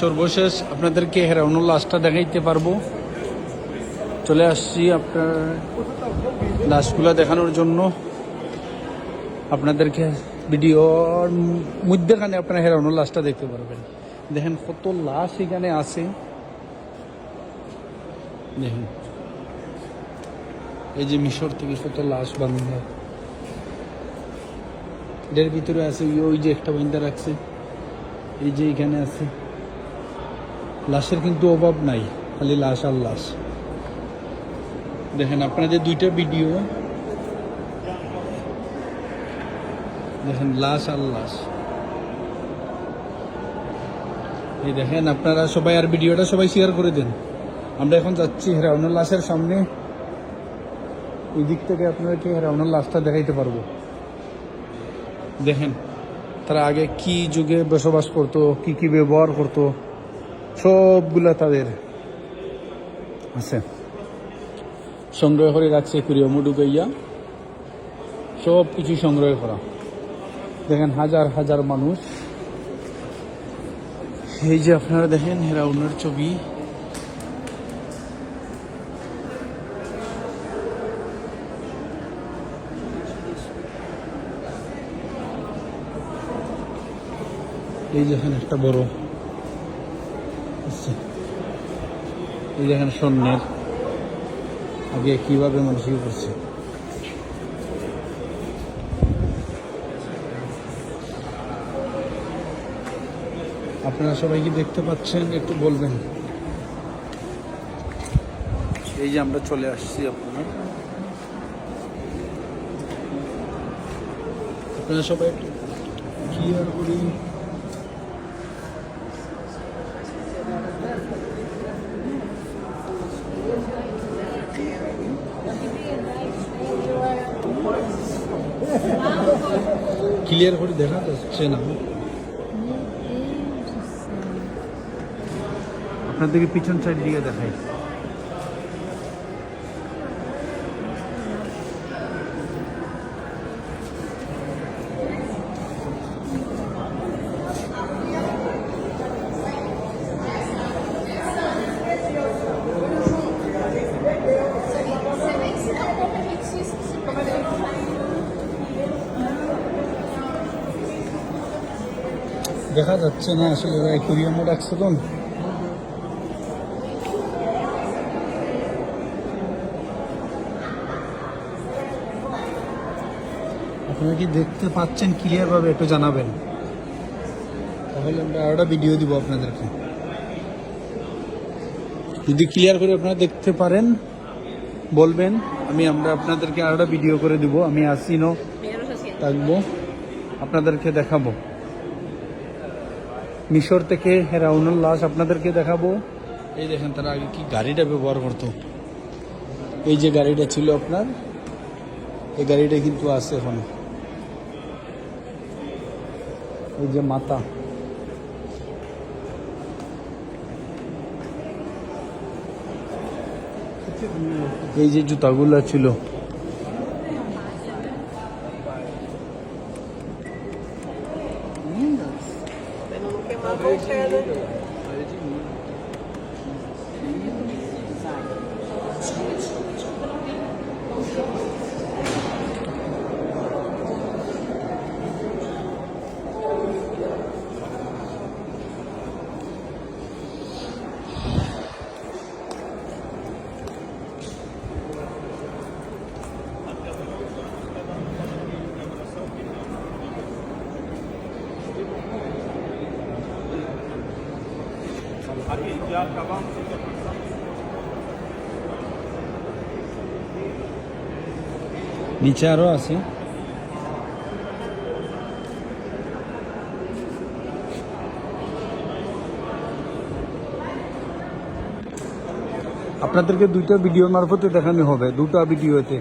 সর্বশেষ আপনাদেরকে হেরাউনুল লাশটা দেখাইতে পারব। চলে আসছি আপনার লাশগুলা দেখানোর জন্য। আপনাদেরকে ভিডিওর মধ্যেখানে আপনারা হেরাউনুল লাশটা দেখতে পারবেন। দেখেন কত লাশ এখানে আছে। দেখেন। এই যে মিশর থেকে কত লাশ বান্ধা এটার ভিতরে আছে, ওই- যে একটা বান্ধা রাখছে। এই যে এখানে আছে। লাশের কিন্তু অভাব নাই, খালি লাশ আর লাশ। দেখেন আপনাদের দুইটা ভিডিও। দেখেন লাশ আর লাশ। এই দেখেন আপনারা সবাই আর ভিডিওটা সবাই শেয়ার করে দেন। আমরা এখন যাচ্ছি হেরাউনের লাশের সামনে। ওই দিক থেকে আপনাদেরকে হেরাউনের লাশটা দেখাইতে পারব। দেখেন, তারা আগে কি যুগে বসবাস করতো, কি কি ব্যবহার করতো। সবগুলা তাদের আছে। সংগ্রহ করে রাখছে কুড়িয়া মুডুকাইয়া সব কিছু সংগ্রহ করা। দেখেন হাজার হাজার মানুষ। এই যে আপনারা দেখেন হেরাউনের ছবি। এই দেখেন একটা বড়। এই দেখেন স্বর্ণের। আগে কীভাবে মানুষ ইয়ে করছে? আপনারা সবাই কি দেখতে পাচ্ছেন? একটু বলবেন। এই যে আমরা চলে আসছি আপনারা আপনারা সবাই একটু ক্লিয়ার করি। ক্লিয়ার করে দেখা যাচ্ছে না। আপনাদেরকে পিছন সাইড দিকে দেখাই। দেখা যাচ্ছে না আসলে ওরা অ্যাকুরিয়ামে রাখছে তো। আপনারা কি দেখতে পাচ্ছেন? ক্লিয়ার ভাবে একটু জানাবেন। তাহলে আমরা আরোটা ভিডিও দিব আপনাদেরকে। যদি ক্লিয়ার করে আপনারা দেখতে পারেন বলবেন আমি আমরা আপনাদেরকে আরোটা ভিডিও করে দিব। আমি আসিনো থাকব। আপনাদেরকে দেখাবো। মিশর থেকে হেরাউনুল লাশ আপনাদেরকে দেখাবো। এই দেখেন, তারা আগে কি গাড়িটা ব্যবহার করতো? এই যে গাড়িটা ছিল আপনার, এই গাড়িটা কিন্তু আছে এখন। এই যে মাতা। এই যে জুতাগুলো ছিল। Kemal Kılıçdaroğlu. নিচে আরও আছে আপনাদেরকে দুইটা ভিডিও মারফতে দেখানো হবে দুটা ভিডিওতে